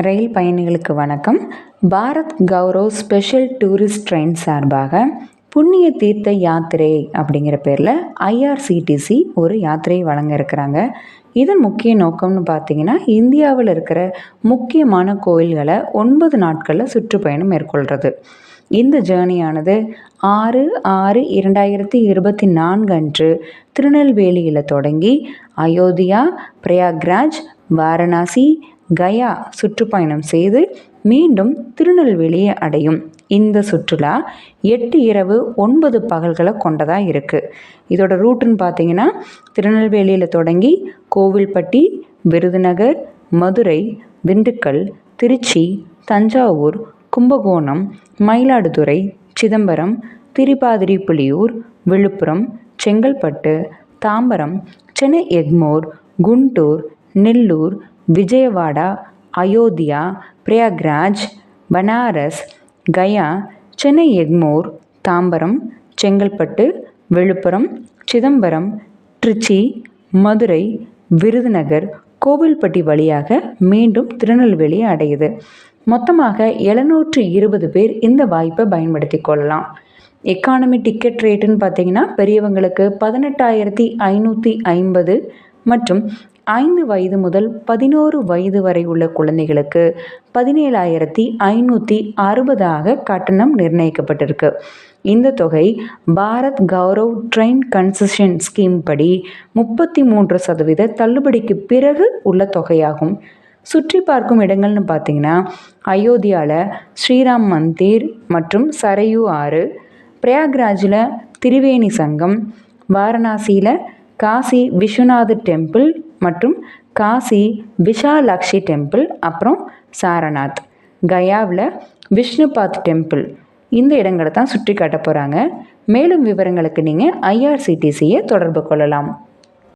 ரயில் பயணிகளுக்கு வணக்கம். Bharat Gaurav special tourist train சார்பாக புண்ணிய தீர்த்த யாத்திரை அப்படிங்கிற பேரில் ஐஆர்சிடிசி ஒரு யாத்திரையை வழங்க இருக்கிறாங்க. இதன் முக்கிய நோக்கம்னு பார்த்தீங்கன்னா இந்தியாவில் இருக்கிற முக்கியமான கோயில்களை ஒன்பது நாட்களில் சுற்றுப்பயணம் மேற்கொள்கிறது இந்த ஜேர்னியானது ஆறு ஆறு இரண்டாயிரத்தி இருபத்தி நான்கு அன்று திருநெல்வேலியில் தொடங்கி அயோத்தியா பிரயாக்ராஜ் வாரணாசி கயா சுற்றுப்பயணம் செய்து மீண்டும் திருநெல்வேலியை அடையும். இந்த சுற்றுலா எட்டு இரவு ஒன்பது பகல்களை கொண்டதாக இருக்குது இதோட ரூட்டுன்னு பார்த்தீங்கன்னா திருநெல்வேலியில் தொடங்கி கோவில்பட்டி விருதுநகர் மதுரை திண்டுக்கல் திருச்சி தஞ்சாவூர் கும்பகோணம் மயிலாடுதுறை சிதம்பரம் திருப்பாதிரிப்புலியூர் விழுப்புரம் செங்கல்பட்டு தாம்பரம் சென்னை எக்மோர் குண்டூர் நெல்லூர் விஜயவாடா அயோத்தியா பிரயாக்ராஜ் பனாரஸ் கயா சென்னை எக்மோர் தாம்பரம் செங்கல்பட்டு விழுப்புரம் சிதம்பரம் திருச்சி மதுரை விருதுநகர் கோவில்பட்டி வழியாக மீண்டும் திருநெல்வேலியை அடையுது. மொத்தமாக எழுநூற்று இருபது பேர் இந்த வாய்ப்பை பயன்படுத்தி கொள்ளலாம். எக்கானமி டிக்கெட் ரேட்டுன்னு பார்த்தீங்கன்னா பெரியவங்களுக்கு பதினெட்டாயிரத்தி ஐநூற்றி ஐம்பது மற்றும் ஐந்து வயது முதல் பதினோரு வயது வரை உள்ள குழந்தைகளுக்கு பதினேழாயிரத்தி ஐநூற்றி அறுபதாக கட்டணம் நிர்ணயிக்கப்பட்டிருக்கு. இந்த தொகை Bharat Gaurav train concession scheme படி முப்பத்தி மூன்று சதவீத தள்ளுபடிக்கு பிறகு உள்ள தொகையாகும். சுற்றி பார்க்கும் இடங்கள்னு பார்த்தீங்கன்னா அயோத்தியாவில் ஸ்ரீராம் மந்திர் மற்றும் சரையு ஆறு பிரயாக்ராஜில் திரிவேணி சங்கம் வாரணாசியில் காசி விஸ்வநாத டெம்பிள் மற்றும் காசி விஷாலாக்ஷி டெம்பிள் அப்புறம் சாரநாத். கயாவில் விஷ்ணுபாத் டெம்பிள். இந்த இடங்களை தான் சுற்றி காட்ட போகிறாங்க மேலும் விவரங்களுக்கு நீங்கள் ஐஆர்சிடிசியை தொடர்பு கொள்ளலாம்.